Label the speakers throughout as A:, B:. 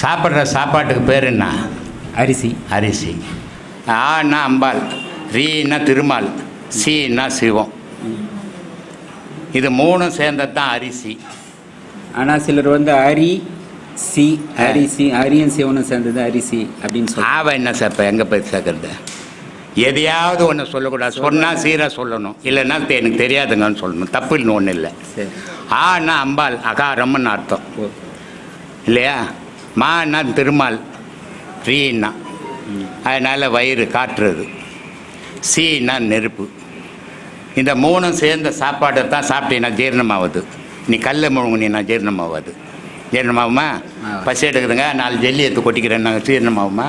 A: சாப்பிட்ற சாப்பாட்டுக்கு பேர் என்ன?
B: அரிசி.
A: அரிசி. ஆன்னா அம்பாள். ரீன்னா திருமால். சீன்னா சிவம். இது மூணும் சேர்ந்தது தான் அரிசி.
B: ஆனால் சிலர் வந்து அரி சி அரிசி அரியும் சிவனும் சேர்ந்தது அரிசி அப்படின்னு சொல்லி
A: ஆவ என்ன சேர்ப்ப எங்கே போய் சேர்க்கறது? எதையாவது ஒன்று சொல்லக்கூடாது. சொன்னால் சீராக சொல்லணும். இல்லைன்னா எனக்கு தெரியாதுங்கன்னு சொல்லணும். தப்பு இல்லை ஒன்றும் இல்லை.
B: சரி.
A: ஆன்னா அம்பாள். அகாரம்னு அர்த்தம்.
B: ஓ.
A: இல்லையா? மான்னா திருமால் ரீன்னா அதனால் வயிறு காட்டுறது. சீனா நெருப்பு. இந்த மூணும் சேர்ந்த சாப்பாடை தான் சாப்பிட்டீங்கன்னா ஜீரணமாகுது நீ கல்ல முழுங்குனீன்னா ஜீரணமாகாது ஜீரணமாகுமா. பசி எடுக்குதுங்க நாலு ஜெல்லி எடுத்து கொட்டிக்கிறேன் நாங்கள் ஜீரணமாகுமா?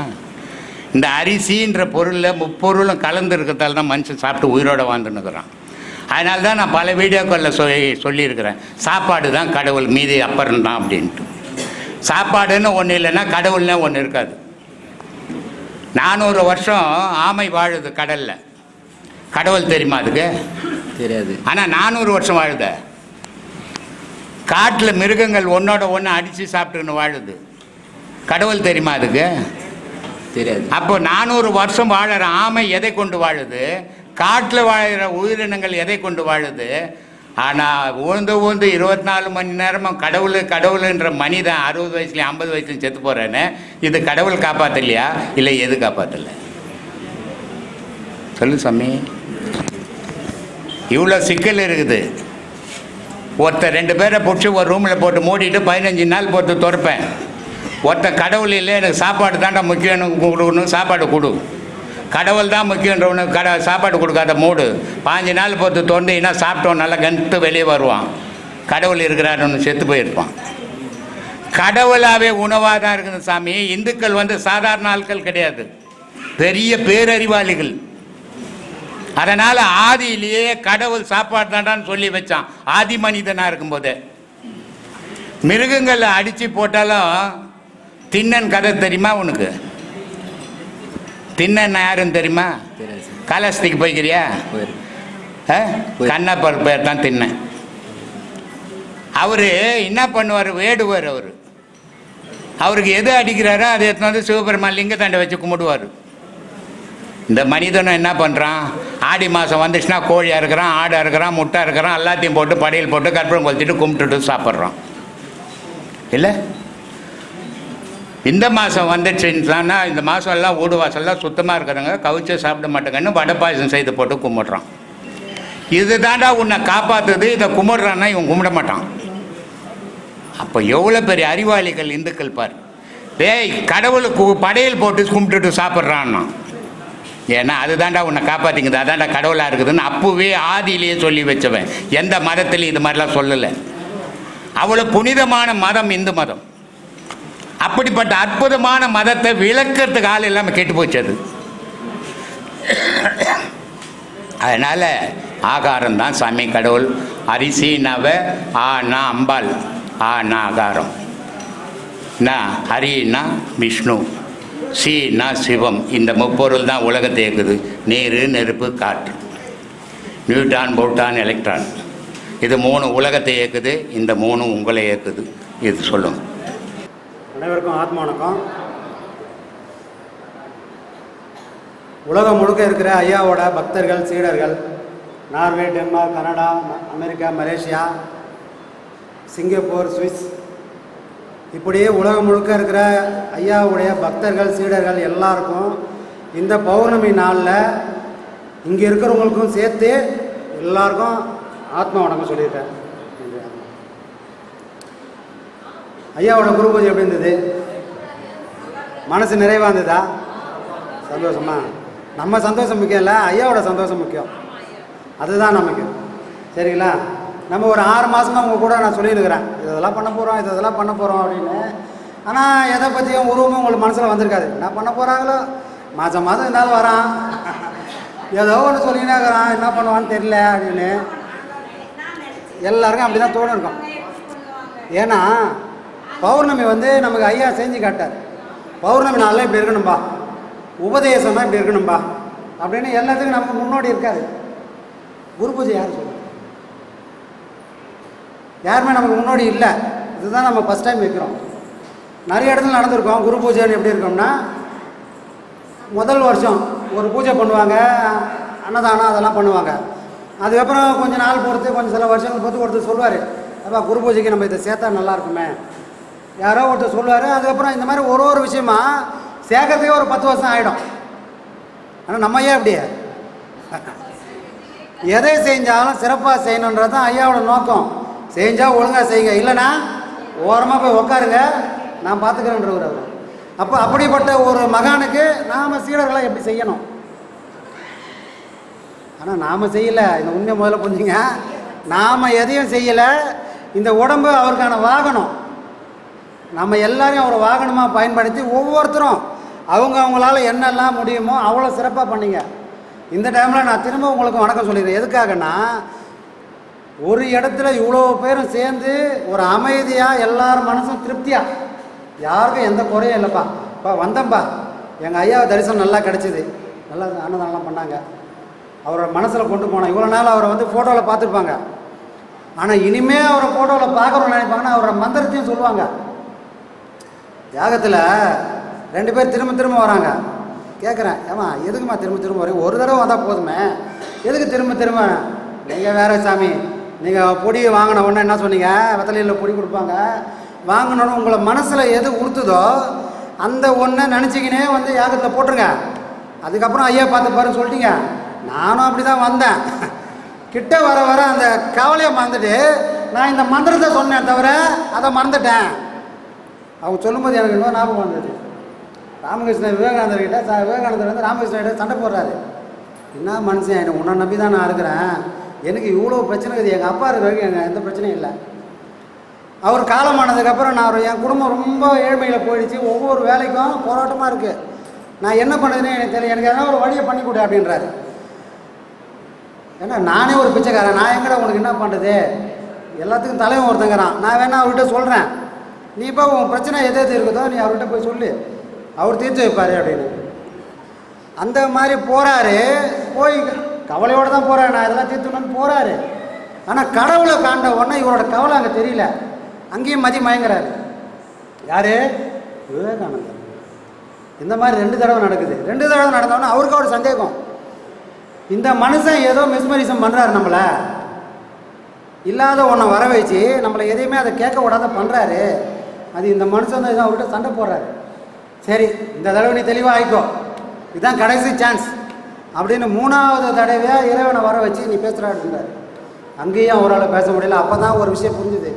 A: இந்த அரிசின்ற பொருளில் முப்பொருளும் கலந்து இருக்கிறதால தான் மனுஷன் சாப்பிட்டு உயிரோட வாழ்ந்துன்னுக்குறான் அதனால தான் நான் பல வீடியோக்களில் சொல்லி சொல்லியிருக்கிறேன். சாப்பாடு தான் கடவுள் மீதி அப்பறம் தான் அப்படின்ட்டு. சாப்பாடுன்னு ஒன்று இல்லைன்னா கடவுள்னே ஒன்று இருக்காது. நானூறு வருஷம் ஆமை வாழுது கடலில். கடவுள் தெரியுமா அதுக்கு?
B: தெரியாது.
A: ஆனால் நானூறு வருஷம் வாழுத காட்டில் மிருகங்கள் ஒன்றோட ஒன்று அடித்து சாப்பிட்டுன்னு வாழுது. கடவுள் தெரியுமா அதுக்கு?
B: தெரியாது.
A: அப்போ நானூறு வருஷம் வாழற ஆமை எதை கொண்டு வாழுது? காட்டில் வாழுற உயிரினங்கள் எதை கொண்டு வாழுது? ஆனால் ஊந்து ஊழ்ந்து இருபத்தி நாலு மணி நேரமும் கடவுள் கடவுளுன்ற மனிதன் அறுபது வயசுலேயும் ஐம்பது வயசுலையும் செத்து போகிறேன்னு இது கடவுள் காப்பாற்றலையா இல்லை எது காப்பாற்றல சொல்லு சாமி. இவ்வளோ சிக்கல் இருக்குது. ஒருத்தர் ரெண்டு பேரை பிடிச்சி ஒரு ரூமில் போட்டு மூடிட்டு பதினஞ்சு நாள் போட்டு துறப்பேன். ஒருத்தர் கடவுள் இல்லை எனக்கு சாப்பாடு தாண்டா முக்கியம் எனக்கு கொடுக்கணும் சாப்பாடு கொடு. கடவுள் தான் முக்கியன்றவனு கட சாப்பாடு கொடுக்காத மூடு. பாஞ்சு நாள் பொறுத்து தொண்டைன்னா சாப்பிட்டோம் நல்லா கண்டு வெளியே வருவான். கடவுள் இருக்கிறாருன்னு செத்து போயிருப்பான். கடவுளாகவே உணவாக தான் இருக்குது சாமி. இந்துக்கள் வந்து சாதாரண ஆட்கள் கிடையாது. பெரிய பேரறிவாளிகள். அதனால் ஆதியிலேயே கடவுள் சாப்பாடு தாண்டான்னு சொல்லி வச்சான். ஆதி மனிதனாக இருக்கும்போதே. மிருகங்களை அடித்து போட்டாலும் திண்ணன் கதை தெரியுமா உனக்கு? திண்ணன் யாருன்னு தெரியுமா? காலஸ்திக்கு போய்க்கிறியா? கண்ணப்பர் பேர் தான் திண்ணன் அவர் என்ன பண்ணுவார்? வேடுவார் அவர். அவருக்கு எது அடிக்கிறாரோ அதை எடுத்துன்னு வந்து சிவபெருமான் லிங்கத்தாண்டை வச்சு கும்பிடுவார். இந்த மனிதனும் என்ன பண்ணுறான் ஆடி மாதம் வந்துச்சுன்னா கோழியாக இருக்கிறான் ஆடாக இருக்கிறான் முட்டை இருக்கிறான் எல்லாத்தையும் போட்டு படையல் போட்டு கற்பூரம் கொளுத்திட்டு கும்பிட்டுட்டு சாப்பிட்றான். இல்லை? இந்த மாதம் வந்துச்சுன்னா இந்த மாதம் எல்லாம் வீடு வாசல்லாம் சுத்தமாக இருக்கிறவங்க கவிச்சு சாப்பிட மாட்டேங்கன்னு வடை பாயசம் செய்து போட்டு கும்பிட்றான் இது தாண்டா உன்னை காப்பாற்றுது இதை கும்பிட்றான்னா இவன் கும்பிட மாட்டான். அப்போ எவ்வளோ பெரிய அறிவாளிகள் இந்துக்கள் பார். டேய் கடவுளுக்கு படையல் போட்டு கும்பிட்டுட்டு சாப்பிட்றான்னா. ஏன்னா அதுதான்டா உன்னை காப்பாற்றிங்குது அதான்டா கடவுளாக இருக்குதுன்னு அப்போவே ஆதியிலேயே சொல்லி வச்சவன். எந்த மதத்துலையும் இது மாதிரிலாம் சொல்லலை. அவ்வளோ புனிதமான மதம் இந்து மதம். அப்படிப்பட்ட அற்புதமான மதத்தை விளக்கிறதுக்கு ஆள் இல்லாமல் கெட்டு போச்சு அது. அதனால் ஆகாரம் தான் சாமி கடவுள். அரிசி நவ ஆனா அம்பாள் ஆனா ஆகாரம். நா ஹரினா விஷ்ணு சீனா சிவம். இந்த முப்பொருள் தான் உலகத்தை இருக்குது நீர் நெருப்பு காற்று. நியூட்டான் போட்டான் எலக்ட்ரான். இது மூணு உலகத்தை இயக்குது. இந்த மூணு உங்களை இயக்குது. இது சொல்லுங்கள்
C: அனைவருக்கும் ஆத்ம வணக்கம். உலகம் முழுக்க இருக்கிற ஐயாவோட பக்தர்கள் சீடர்கள் Norway Denmark Canada America Malaysia Singapore Swiss இப்படியே உலகம் முழுக்க இருக்கிற ஐயாவுடைய பக்தர்கள் சீடர்கள் எல்லாருக்கும் இந்த பௌர்ணமி நாளில் இங்கே இருக்கிறவங்களுக்கும் சேர்த்து எல்லாருக்கும் ஆத்ம வணக்கம் சொல்லியிருக்கேன். ஐயாவோட குரு பூஜை எப்படி இருந்தது? மனசு நிறைவா இருந்ததா சந்தோஷமா? நம்ம சந்தோஷம் முக்கியம் இல்லை ஐயாவோட சந்தோஷம் முக்கியம். அதுதான் நமக்கு. சரிங்களா? நம்ம ஒரு ஆறு மாதமாக உங்கள் கூட நான் சொல்லியிருக்கிறேன். இதெல்லாம் பண்ண போகிறோம் இதெல்லாம் பண்ண போகிறோம் அப்படின்னு. ஆனால் எதை பற்றியும் உருவமும் உங்களுக்கு மனசில் வந்திருக்காது. என்ன பண்ண போகிறாங்களோ மாதம் மாதம் இருந்தாலும் வரான். ஏதோ ஒன்று சொல்லினே இருக்கிறான். என்ன பண்ணுவான்னு தெரியல அப்படின்னு. எல்லாருக்கும் அப்படி தான் தோணும் இருக்கும். ஏன்னா பௌர்ணமி வந்து நமக்கு ஐயா செஞ்சு காட்டார். பௌர்ணமி நாளில் இப்படி இருக்கணும்பா. உபதேசமாக இப்படி இருக்கணும்பா. அப்படின்னு எல்லாத்துக்கும் நமக்கு முன்னோடி இருக்காது குரு பூஜை யார் சொல்லுங்க யாருமே நமக்கு முன்னோடி இல்லை. இதுதான் நம்ம ஃபஸ்ட் டைம் வைக்கிறோம். நிறைய இடத்துல நடந்திருக்கோம். குரு பூஜைன்னு எப்படி இருக்கோம்னா முதல் வருஷம் ஒரு பூஜை பண்ணுவாங்க. அன்னதானம் அதெல்லாம் பண்ணுவாங்க. அதுக்கப்புறம் கொஞ்சம் நாள் பொறுத்து கொஞ்சம் சில வருஷங்கள் பொறுத்து ஒருத்தர் சொல்லுவார். அப்பா குரு பூஜைக்கு நம்ம இதை சேர்த்தா நல்லா இருக்குமே. யாரோ ஒருத்தர் சொல்லுவார் அதுக்கப்புறம் இந்த மாதிரி ஒரு ஒரு விஷயமா சேர்க்கறதுக்கே ஒரு பத்து வருஷம் ஆகிடும் ஆனால் நம்ம ஏன் அப்படியே? எதை செஞ்சாலும் சிறப்பாக செய்யணுன்றது தான் ஐயாவோட நோக்கம். செஞ்சால் ஒழுங்காக செய்யுங்க. இல்லைன்னா ஓரமாக போய் உக்காருங்க. நான் பார்த்துக்கிறேன்றவர் அவர். அப்போ அப்படிப்பட்ட ஒரு மகானுக்கு நாம் சீடர்களை எப்படி செய்யணும்? ஆனால் நாம் செய்யலை. இந்த உண்மை முதல்ல புரிஞ்சுங்க. நாம் எதையும் செய்யலை. இந்த உடம்பு அவருக்கான வாகனம். நம்ம எல்லாரையும் அவரை வாகனமாக பயன்படுத்தி ஒவ்வொருத்தரும் அவங்க அவங்களால என்னெல்லாம் முடியுமோ அவ்வளோ சிறப்பாக பண்ணிங்க. இந்த டைமில் நான் திரும்ப உங்களுக்கு வணக்கம் சொல்லிடுறேன். எதுக்காகன்னா ஒரு இடத்துல இவ்வளோ பேரும் சேர்ந்து ஒரு அமைதியாக எல்லார் மனசும் திருப்தியாக யாருக்கும் எந்த குறையும் இல்லைப்பா. பா வந்தேன்ப்பா எங்கள் ஐயாவை தரிசனம் நல்லா கிடச்சிது. நல்லா அன்னதானலாம் பண்ணாங்க. அவரோட மனசில் கொண்டு போனோம் இவ்வளோ நாள் அவரை வந்து ஃபோட்டோவில் பார்த்துருப்பாங்க. ஆனால் இனிமே அவரை ஃபோட்டோவில் பார்க்குறோன்னு நினைப்பாங்கன்னா அவரோட மந்திரத்தையும் சொல்லுவாங்க. யாகத்தில் ரெண்டு பேர் திரும்ப திரும்ப வராங்க. கேட்குறேன் ஏமா எதுக்குமா திரும்ப திரும்ப வரீங்க ஒரு தடவை வந்தால் போதுமே. எதுக்கு திரும்ப திரும்ப? நீங்கள் வேற சாமி நீங்கள் பொடி வாங்கின உடனே என்ன சொன்னீங்க? வெத்தலையில் பொடி கொடுப்பாங்க. வாங்கினோன்னு உங்களை மனசில் எது உறுத்துதோ அந்த ஒன்றை நினச்சிக்கினே வந்து யாகத்தில் போட்டுருங்க. அதுக்கப்புறம் ஐயா பார்த்து பாருன்னு சொல்லிட்டீங்க. நானும் அப்படி தான் வந்தேன். கிட்ட வர வர அந்த கவலையை மறந்துட்டு நான் இந்த மந்திரத்தை சொன்னேன் தவிர அதை மறந்துட்டேன். அவங்க சொல்லும்போது எனக்கு இன்னும் ஞாபகம் வந்தது. ராமகிருஷ்ணன் விவேகானந்தர் கிட்ட ச விவேகானந்தர் வந்து ராமகிருஷ்ணன் கிட்ட சண்டை போடுறாரு. என்ன மனுஷன் எனக்கு உன்னை நம்பி தான் நான் இருக்கிறேன். எனக்கு இவ்வளோ பிரச்சனை இருக்குது. எங்கள் அப்பா இருக்கிற வரைக்கும் எனக்கு எந்த பிரச்சனையும் இல்லை. அவர் காலமானதுக்கப்புறம் நான் அவர் என் குடும்பம் ரொம்ப ஏழ்மையில் போயிடுச்சு. ஒவ்வொரு வேலைக்கும் போராட்டமாக இருக்குது நான் என்ன பண்ணுறதுன்னு எனக்கு தெரியல. எனக்கு எதனா ஒரு வழியை பண்ணி கொடு அப்படின்றாரு. ஏன்னா நானே ஒரு பிச்சைக்காரன். நான் எங்கடா உனக்கு என்ன பண்ணுறது எல்லாத்துக்கும் தலைவன் ஒருத்தங்கிறான். நான் வேணா அவர்கிட்ட சொல்கிறேன் நீ இப்போ உன் பிரச்சனை எது எது இருக்குதோ நீ அவர்கிட்ட போய் சொல்லு. அவர் தீர்த்து வைப்பார் அப்படின்னு. அந்த மாதிரி போகிறாரு போய் கவலையோடு தான் போகிறாரு நான் இதெல்லாம் தீர்த்துணுன்னு போகிறாரு ஆனால் கடவுளை காண்ட உடனே இவரோட கவலை அங்கே தெரியல. அங்கேயும் மதி மயங்குறாரு. யார்? விவேகானந்தர். இந்த மாதிரி ரெண்டு தடவை நடக்குது. ரெண்டு தடவை நடந்தோடனே அவருக்கு ஒரு சந்தேகம். இந்த மனுஷன் ஏதோ மிஸ்மரிசம் பண்ணுறாரு நம்மளை. இல்லாத ஒன்றை வர வச்சு நம்மளை எதையுமே அதை கேட்க விடாத பண்ணுறாரு அது இந்த மனுஷன் தான் அவர்கிட்ட சண்டை போடுறாரு. சரி இந்த தடவை நீ தெளிவாக ஆயிக்கோ. இதுதான் கடைசி சான்ஸ் அப்படின்னு மூணாவது தடவையாக இறைவனை வர வச்சு நீ பேசுகிறாருன்றார் அங்கேயும் அவரால் பேச முடியல. அப்போ தான் ஒரு விஷயம் புரிஞ்சுது.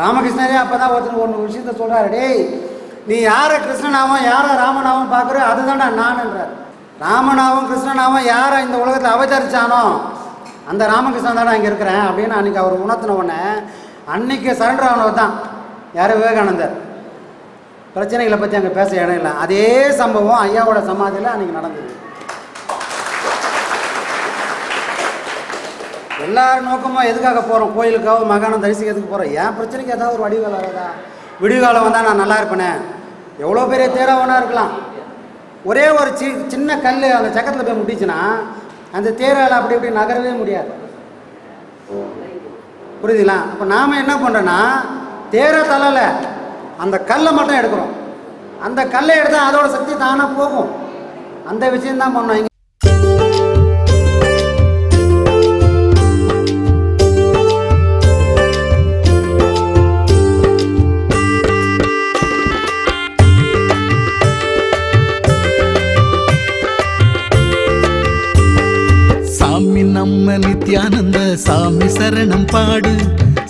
C: ராமகிருஷ்ணரே அப்போ தான் ஒருத்தர் ஒன்று விஷயத்த சொல்கிறாரு டேய் நீ யாரை கிருஷ்ணனாவும் யாரை ராமனாவும் பார்க்குற அதுதான்டா நான்ன்றார். ராமனாவும் கிருஷ்ணனாவும் யாரை இந்த உலகத்தில் அவதரிச்சானோ அந்த ராமகிருஷ்ணன் தான் இங்கே இருக்கிறேன் அப்படின்னு அன்றைக்கி அவர் உணர்த்தின உடனே அன்னைக்கு சரண்டர் ஆனவர் தான் யார் விவேகானந்தர்? பிரச்சனைகளை பற்றி அங்கே பேச இடம் இல்லை. அதே சம்பவம் ஐயாவோட சமாதியில் அன்றைக்கி நடந்தது. எல்லார் நோக்கமும் எதுக்காக போகிறோம் கோயிலுக்காக மகானம் தரிசிக்கிறதுக்கு போகிறோம் என் பிரச்சனைக்கு ஏதாவது ஒரு வடிகாலம் வருதா? விடிகாலம் வந்தால் நான் நல்லா இருப்பேனே. எவ்வளோ பெரிய தேராவனாக இருக்கலாம். ஒரே ஒரு சி சின்ன கல் அந்த சக்கரத்தில் போய் முட்டிச்சுன்னா அந்த தேரால் அப்படி இப்படி நகரவே முடியாது. புரியுதுங்களா? அப்போ நாம் என்ன பண்ணுறோன்னா தேரை தள்ளலை அந்த கல்லை மட்டும் எடுக்கிறோம் அந்த கல்லை எடுத்தால் அதோட சக்தி தானாக போகும். அந்த விஷயம்தான் பண்ணோம்.
D: சாமி நம்ம நித்யானந்த சாமி சரணம் பாடு.